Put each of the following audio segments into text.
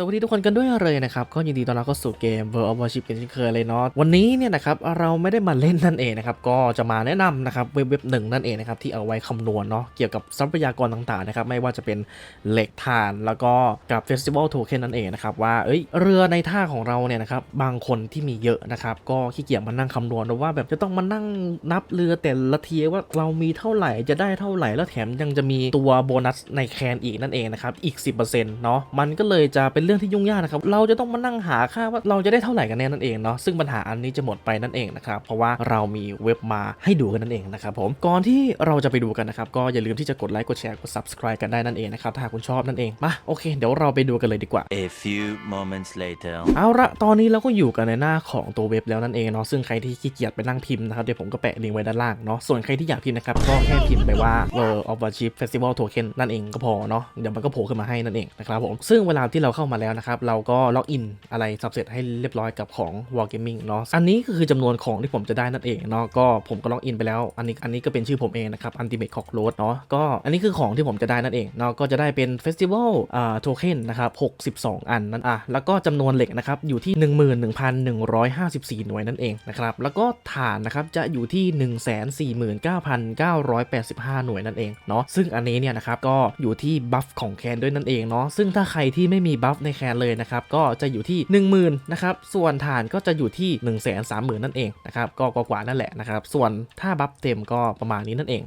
สวัสดีทุกคนกันด้วยเลยนะครับก็ยินดีต้อนรับเข้าสู่เกม World of Warship กันเช่นเคยเลยเนาะวันนี้เนี่ยนะครับเราไม่ได้มาเล่นนั่นเองนะครับก็จะมาแนะนำนะครับเว็บเว็บหนึ่งนั่นเองนะครับที่เอาไว้คำนวณเนาะเกี่ยวกับทรัพยากรต่างๆนะครับไม่ว่าจะเป็นเหล็กถ่านแล้วก็กับ Festival Token นั่นเองนะครับว่าเอ้ยเรือในท่าของเราเนี่ยนะครับบางคนที่มีเยอะนะครับก็ขี้เกียจมานั่งคำนวณว่าแบบจะต้องมานั่งนับเรือแต่ละทีว่าเรามีเท่าไหร่จะได้เท่าไหร่แล้วแถมยังจะมีตัวโบนัสในแคนอีกนั่นเองนะครับอีก 10%เนาะมันก็เลยจะเป็นเรื่องที่ยุ่งยากนะครับ เราจะต้องมานั่งหาค่าว่าเราจะได้เท่าไหร่กันแน่นั่นเองเนาะ ซึ่งปัญหาอันนี้จะหมดไปนั่นเองนะครับ เพราะว่าเรามีเว็บมาให้ดูกันนั่นเองนะครับผม ก่อนที่เราจะไปดูกันนะครับ ก็อย่าลืมที่จะกดไลค์ กดแชร์ กด subscribe กันได้นั่นเองนะครับ ถ้าหากคุณชอบนั่นเอง มา โอเค เดี๋ยวเราไปดูกันเลยดีกว่า A few moments later. เอาละตอนนี้เราก็อยู่กันในหน้าของตัวเว็บแล้วนั่นเองเนาะ ซึ่งใครที่ขี้เกียจไปนั่งพิมพ์นะครับ เดี๋ยวผมก็แปะลิงก์ไว้ด้านล่างเนาะ ส่วนใครที่อยากพิมพ์นะครับ ก็แค่พิมพ์ไปว่า World of Warship Festival Token นั่นเองก็พอเนาะ เดี๋ยวมันก็โผล่ขึ้นมาให้นั่นเองนะครับผมซึ่งเวลาที่เราเข้ามาแล้วนะครับ เราก็ล็อกอินอะไรสับเสร็จให้เรียบร้อยกับของ Wargaming เนาะอันนี้ก็คือจำนวนของที่ผมจะได้นั่นเองเนาะก็ผมก็ล็อกอินไปแล้ว อันนี้อันนี้ก็เป็นชื่อผมเองนะครับ Ultimate Cockroach เนาะก็อันนี้คือของที่ผมจะได้นั่นเองเนาะก็จะได้เป็น Festival อ่า Token นะครับ62 อันนั่นอะแล้วก็จำนวนเหล็กนะครับอยู่ที่ 11,154 หน่วยนั่นเองนะครับแล้วก็ฐานนะครับจะอยู่ที่ 149,985 หน่วยนั่นเองเนาะซึ่งอันนี้เนี่ยนะครับก็อยู่ที่บัฟของแคนด้วยนั่นเองเนาะซึ่งถ้าใครที่ไม่มีบัฟในแคนเลยนะครับก็จะอยู่ที่ 10,000นะครับส่วนฐานก็จะอยู่ที่ 130,000นั่นเองนะครับก็กว่าๆนั่นแหละนะครับส่วนถ้าบัฟเต็มก็ประมาณนี้นั่นเอง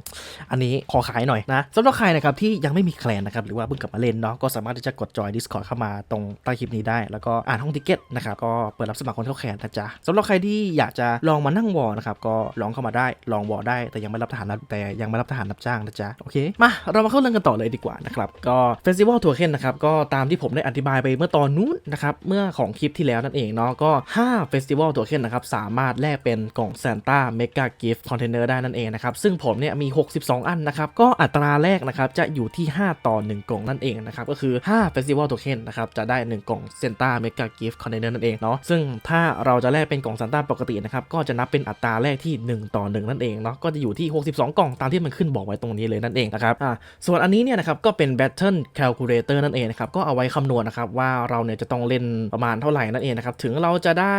อันนี้ขอขายหน่อยนะสำหรับใครนะครับที่ยังไม่มีแคลนนะครับหรือว่าเพิ่งกลับมาเล่นเนาะก็สามารถที่จะกดจอย Discord เข้ามาตรงใต้คลิปนี้ได้ แล้วก็อ่านห้องติเก็ตนะครับก็เปิดรับสมัครคนเข้าแคนนะจ๊ะสำหรับใครที่อยากจะลองมานั่งวอนะครับก็ลองเข้ามาได้ลองวอได้ แต่ยังไม่รับทหารนะแต่ยังไม่รับทหารรับจ้างนะจ๊ะโอเคมาเรามาเข้าเรื่องกันต่อเลยดีกว่านะครับก็เฟสติวัลทัวร์เคนนะครับก็ตามที่ผมได้อธิบายไปเมื่อตอนนู้นนะครับเมื่อของคลิปที่แล้วนั่นเองเนาะก็5เฟสติวัลทัวเคนนะครับสามารถแลกเป็นกล่องซานต้าเมกากิฟต์คอนเทนเนอร์ได้นั่นเองนะครับซึ่งผมเนี่ยมี 62 อันนะครับก็อัตราแรกนะครับจะอยู่ที่ 5 ต่อ 1 กล่องนั่นเองนะครับก็คือ5 Festival Token นนะครับจะได้ 1 กล่องเซนต้าเมกากิฟต์คอนเทนเนอร์นั่นเองเนาะซึ่งถ้าเราจะแลกเป็นกล่องซานต้าปกตินะครับก็จะนับเป็นอัตราแรกที่ 1 ต่อ 1 นั่นเองเนาะก็จะอยู่ที่ 62 กล่องตามที่มันขึ้นบอกไว้ตรงนี้เลยนั่นเองนะครับอ่าส่วนอันนี้เนี่ยนะครับก็เป็น Battle Calculator นั่นเองนะครับก็เอาไว้คำนวณนะครับว่าเราเนี่ยจะต้องเล่นประมาณเท่าไหร่นั่นเองนะครับถึงเราจะได้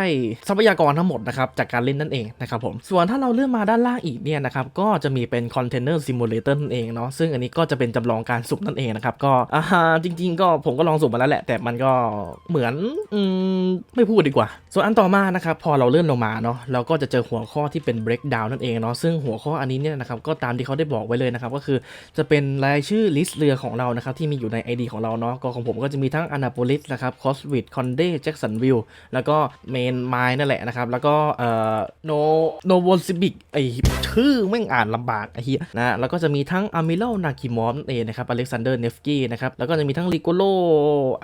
ทรัพยากรทั้งหมดนะครับจากการเล่นนั่นเองนะครับผมส่วนถ้าเราเลื่อนมาด้านล่างอีกเนี่ยนะครับก็จะมีเป็น Container Simulator นั่นเองเนาะซึ่งอันนี้ก็จะเป็นจำลองการสุ่มนั่นเองนะครับก็อ่าจริง ๆ ก็ผมก็ลองสุ่มมาแล้วแหละ แต่มันก็เหมือนอืมไม่พูดดีกว่า ส่วนอันต่อมานะครับพอเราเลื่อนลงมาเนาะเราก็จะเจอหัวข้อที่เป็น breakdown นั่นเองเนาะซึ่งหัวข้ออันนี้เนี่ยนะครับก็ตามที่เขาได้บอกไว้เลยนะครับก็คือจะเป็นรายชื่อลิสต์เรือของเรานะครับที่มีอยู่ใน ID ของเราเนาะก็ของผมก็จะมีทั้ง Annapolis นะครับ Coswit Conde Jacksonville แล้วก็ Main Mine นั่นแหละนะครับ แล้วก็เอ่อ No Novosibik ไอชื่อแม่งอ่านลำบากไอเหี้ยนะแล้วก็จะมีทั้ง Amiral Nakimov นั่นเองนะครับ Alexander Nevsky นะครับแล้วก็จะมีทั้ง Ligolo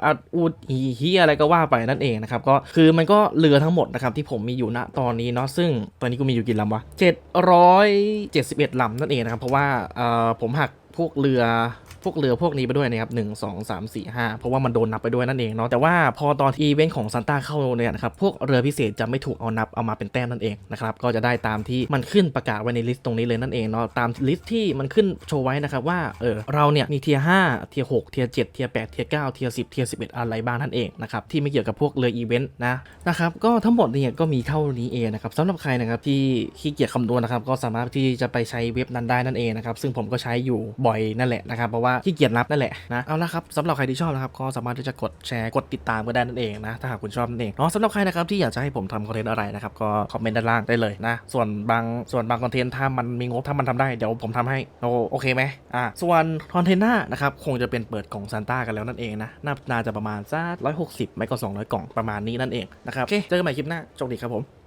อัดอูดอีเฮียอะไรก็ว่าไปนั่นเองนะครับก็คือมันก็เรือทั้งหมดนะครับที่ผมมีอยู่ณตอนนี้เนาะซึ่งตอนนี้กูมีอยู่กี่ลำวะ771ลำนั่นเองนะครับเพราะว่าเอ่อผมหักพวกเรือ พวกเรือพวกนี้ไปด้วยนะครับหนึ่งสองสามสี่ห้าเพราะว่ามันโดนนับไปด้วยนั่นเองเนาะแต่ว่าพอตอนอีเวนต์ของซันต้าเข้าเนี่ยนะครับพวกเรือพิเศษจะไม่ถูกเอานับเอามาเป็นแต้มนั่นเองนะครับก็จะได้ตามที่มันขึ้นประกาศไว้ในลิสต์ตรงนี้เลยนั่นเองเนาะตามลิสต์ที่มันขึ้นโชว์ไว้นะครับว่าเออเราเนี่ยมีเทียร์ห้าเทียร์หกเทียร์เจ็ดเทียร์แปดเทียร์เก้าเทียร์สิบเทียร์สิบเอ็ดอะไรบ้างนั่นเองนะครับที่ไม่เกี่ยวกับพวกเรืออีเวนต์นะนะครับก็ทั้งหมดเนี่ยก็มีเท่านี้เองนะครับสำหรับใครนะครับที่ขี้เกียจคำนวณนะครับก็สามารถที่จะไปใช้เว็บนั้นได้นั่นเองนะครับซึ่งผมก็ใช้อยู่บ่อยนั่นแหละนะครับเพราะว่าขี้เกียจนับนั่นแหละนะเอาละครับสำหรับใครที่ชอบนะครับก็สามารถที่จะกดแชร์กดติดตามก็ได้นั่นเองนะถ้าหากคุณชอบนั่นเองเนาะสำหรับใครนะครับที่อยากจะให้ผมทำคอนเทนต์อะไรนะครับก็คอมเมนต์ด้านล่างได้เลยนะส่วนบางส่วนบางคอนเทนต์ถ้ามันมีงบถ้ามันทำได้เดี๋ยวผมทำให้โอโอเคไหมอ่าส่วนคอนเทนต์หน้านะครับคงจะเป็นเปิดกล่องซานต้ากันแล้วนั่นเองนะน่าน่าจะประมาณสักร้อยหกสิบไม่ก็สองร้อยกล่องประมาณนี้นั่นเองนะครับโอเคเจอกันใหม่คลิปหน้าโชคดีครับผม